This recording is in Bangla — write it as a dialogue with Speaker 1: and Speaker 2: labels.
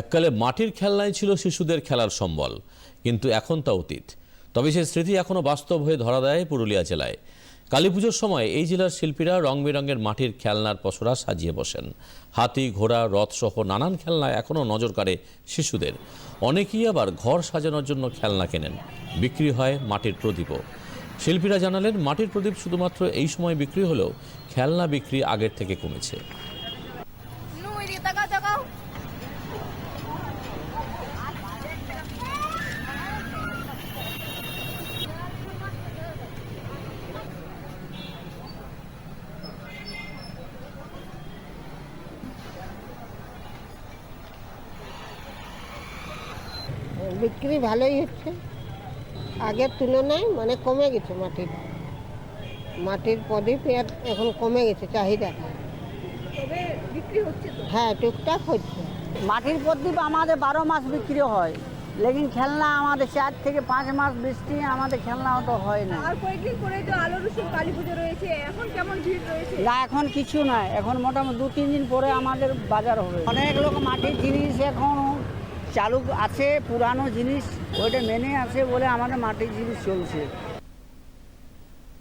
Speaker 1: এককালে মাটির খেলনাই ছিল শিশুদের খেলার সম্বল, কিন্তু এখন তা অতীত। তবে সে স্মৃতি এখনও বাস্তব হয়ে ধরা দেয় পুরুলিয়া জেলায়। কালী পুজোর সময় এই জেলার শিল্পীরা রং বেরঙের মাটির খেলনার পসরা সাজিয়ে বসেন। হাতি, ঘোড়া রথ সহ নানান খেলনা এখনও নজর কাড়ে শিশুদের। অনেকেই আবার ঘর সাজানোর জন্য খেলনা কেনেন। বিক্রি হয় মাটির প্রদীপও। শিল্পীরা জানালেন, মাটির প্রদীপ শুধুমাত্র এই সময় বিক্রি হলেও খেলনা বিক্রি আগের থেকে কমেছে।
Speaker 2: বিক্রি ভালোই হচ্ছে। আগের তুলনায় মানে কমে গেছে মাটির। মাটির প্রদীপ এর এখন কমে গেছে চাহিদাটা।
Speaker 3: তবে বিক্রি হচ্ছে তো?
Speaker 2: হ্যাঁ টুকটাক হচ্ছে।
Speaker 4: মাটির প্রদীপ আমাদের বারো মাস বিক্রি হয়। লেকিন খেলনা আমাদের চার থেকে পাঁচ মাস বৃষ্টি আমাদের খেলনা তো হয় না।
Speaker 3: আর কয়েকদিন পরে তো আলো রসুন কালী পুজো রয়েছে। এখন কেমন ভিড় রয়েছে?
Speaker 4: না এখন কিছু নাই। এখন মোটামুটি দু তিন দিন পরে আমাদের বাজার হবে। অনেক লোক মাটির জিনিস এখন চালু আছে পুরানো জিনিস ওইটা মেনে আছে বলে আমাদের মাটির জিনিস চলছে।